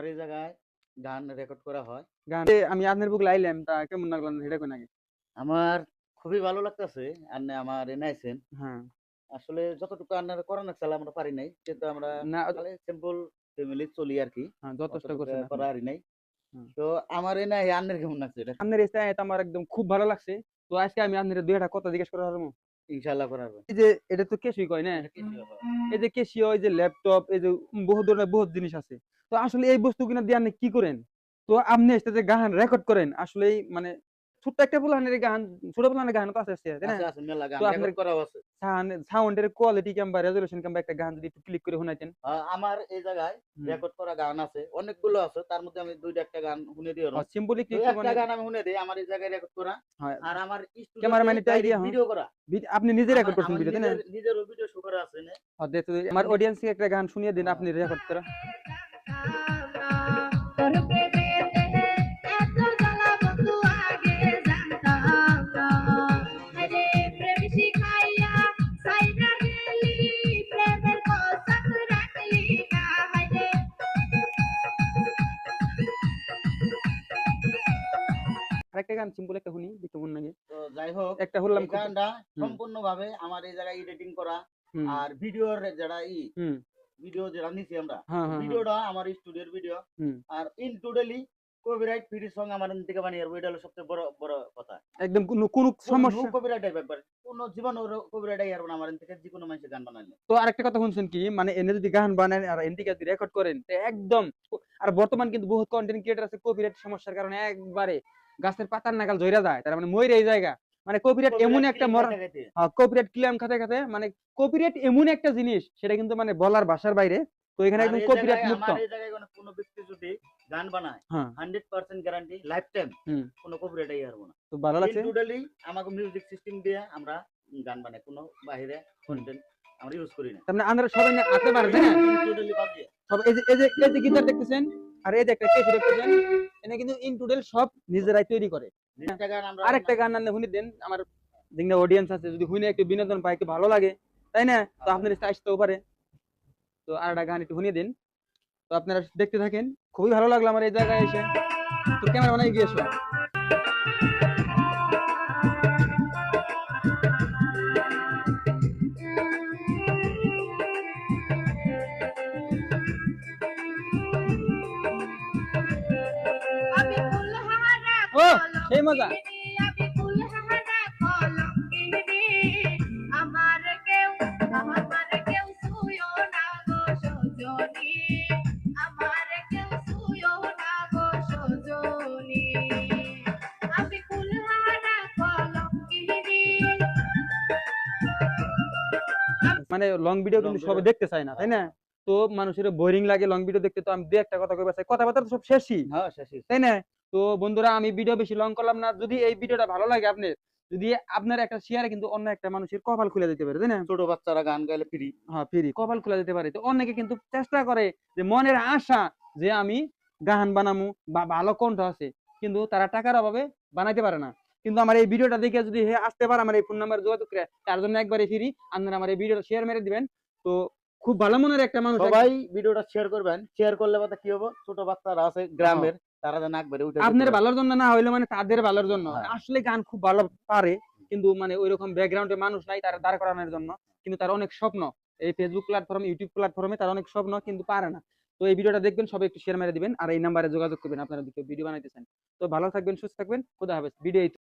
আমার এই জায়গায় গান রেকর্ড করা হয়। গান আমি আপনার বুক লাইলাম তা কেমন লাগল সেটা কোন আগে আমার খুবই ভালো লাগতেছে আর আমার এনাইছেন। হ্যাঁ। আসলে যতটুকু আপনারা চাল আমরা পারি নাই। কিন্তু আমরা না সিম্পল ফ্যামিলি চলি আর কি হ্যাঁ যথেষ্ট আরি নাই। তো আমার এনাই আন্নের কেমন লাগছে এটা? আপনার এটা আমার একদম খুব ভালো লাগছে। তো আজকে আমি আপনার দুই একটা কথা জিজ্ঞেস করা পারব ইনশাআল্লাহ করাবো এই যে এটা তো কেসই কয় না এই যে কেসিও এই যে ল্যাপটপ এই যে বহু ধরনের বহুত জিনিস আছে। তো আসলে এই বস্তু কিনা দিয়ে আপনি কি করেন? তো আপনি এসে যে গান রেকর্ড করেন আসলে মানে ছোট্ট একটা গান ছোট পোলানের গান তো আছে আছে, তাই না? তো আপনার- করা আছে। সাউন্ডের কোয়ালিটি কিংবা রেজলিউশন কিংবা একটা গান যদি একটু ক্লিক করে শোনাইতেন। আমার এই জায়গায়। রেকর্ড করা গান আছে অনেকগুলো আছে তার মধ্যে আমি দুইটা একটা গান শুনে দিই সিম্পলি ক্লিক একটা গান আমি শুনে দিই আমার এই জায়গায় রেকর্ড করা। হয়। আর আমার idea, হ্যাঁ। ভিডিও করা। আপনি নিজে রেকর্ড করছেন ভিডিও তাই না? নিজের- ভিডিও শো করা আছে না আর দেখতে আমার অডিয়েন্সকে একটা গান শুনিয়ে দিন আপনি রেকর্ড করা। আরেকটা গান সিম্পল একটা শুনি লাগে। তো যাই হোক একটা হলাম গানটা হুম। সম্পূর্ণ ভাবে আমার এই জায়গায় এডিটিং করা আর ভিডিওর যারা ই হুম, ভিডিও যেটা নিছি আমরা হ্যাঁ হ্যাঁ, হ্যাঁ ভিডিওটা আমার স্টুডিওর video R in totally copyright free song আমার থেকে বানিয়ে আর এটা হলো সবচেয়ে বড় বড় কথা। একদম কোনো কোনো সমস্যা কপিরাইট আইবে একবার কোনো জীবন ওর কপিরাইট আইয়ার না আমার থেকে যে কোনো মানুষের গান বানাইলে তো আরেকটা কথা শুনছেন কি মানে এনে যদি গান বানান আর এন থেকে যদি রেকর্ড করেন তো একদম আর বর্তমান কিন্তু বহুত কন্টেন্ট ক্রিয়েটর আছে কপিরাইট সমস্যার কারণে একবারে গাছের পাতার নাগাল জইরা যায় তার মানে মইরে এই জায়গা। মানে কপিরাইট এমন একটা মরা কপিরাইট ক্লেম খাতে খাতে মানে কপিরাইট এমন একটা জিনিস সেটা কিন্তু মানে বলার ভাষার বাইরে। তো এখানে একদম কপিরাইট মুক্ত। আমার এই জায়গায় কোনো ব্যক্তি যদি গান বানায় হ্যাঁ। 100% গ্যারান্টি লাইফ টাইম। কোনো কপিরাইট আইয়ার না। তো ভালো লাগছে? টোটালি আমাকে মিউজিক সিস্টেম দিয়ে আমরা গান বানাই কোনো বাইরে কন্টেন্ট আমরা ইউজ করি না। মানে আপনারা সবাই না আতে তাই না? টোটালি বাদ দিয়ে। সব এই যে এই যে এই যে গিটার দেখতেছেন আর এই যে একটা কেসি দেখতেছেন এনে কিন্তু ইন টোটাল সব নিজেরাই তৈরি করে। আরেকটা গান আনলে শুনি দেন আমার যেগুলো অডিয়েন্স আছে যদি শুনে একটু বিনোদন পায় একটু ভালো লাগে তাই না? তো আপনার আসতেও পারে। তো আর একটা গান একটু শুনিয়ে দিন। তো আপনারা দেখতে থাকেন খুবই ভালো লাগল আমার এই জায়গায় এসে। তো ক্যামেরা আমি ফুলহারা ও! সেই মজা। আমি ফুলহারা কলঙ্কিনী আমার কেউ আমার কেউ সুয়ো না গো সজনী আমার কেউ সুয়ো না গো সজনী আমি ফুলহারা কলঙ্কিনী মানে লং ভিডিও কিন্তু Long সবাই দেখতে চায় না তাই না? তো মানুষের বোরিং লাগে লং ভিডিও দেখতে তো আমি দু একটা কথা কইবা চাই। কথাবার্তা তো সব শেষই। হ্যাঁ শেষই। তাই না? তো বন্ধুরা আমি ভিডিও বেশি লং করলাম না। যদি এই ভিডিওটা ভালো লাগে আপনার যদি আপনার একটা শেয়ারে কিন্তু অন্য একটা মানুষের কপাল খুলে দিতে পারে তাই না? ছোট বাচ্চারা গান গাইলে ফ্রি হ্যাঁ ফ্রি কপাল খোলা যেতে পারে। তো অনেকে কিন্তু চেষ্টা করে যে মনের আশা যে আমি গান বানামু বা ভালো কণ্ঠ আছে কিন্তু তারা টাকার অভাবে বানাইতে পারে না। কিন্তু আমার এই ভিডিওটা দেখে যদি হে আসতে পারে আমার এই ফোন নাম্বার যোগাযোগ করে তার জন্য একবারে ফ্রি আপনারা আমার এই ভিডিওটা শেয়ার মেরে দিবেন। তো খুব ভালো মনের একটা মানুষ সবাই ভিডিওটা শেয়ার করবেন। শেয়ার করলে কথা কি হব? ছোট বাচ্চারা আছে গ্রামের। তারা যেন একবারে উঠে আপনার ভালোর জন্য না হইল মানে তাদের ভালোর জন্য। হ্যাঁ। আসলে গান খুব ভালো পারে কিন্তু মানে ওইরকম ব্যাকগ্রাউন্ডে মানুষ নাই তার দাঁড় করানোর জন্য। কিন্তু তার অনেক স্বপ্ন এই ফেসবুক প্ল্যাটফর্মে ইউটিউব প্ল্যাটফর্মে তার অনেক স্বপ্ন কিন্তু পারে না। তো এই ভিডিওটা দেখবেন সবাই একটু শেয়ার মেরে দিবেন আর এই নাম্বারে যোগাযোগ করবেন আপনারা ভিডিও বানাইতেছেন। তো ভালো থাকবেন সুস্থ থাকবেন খুদা হবে ভিডিও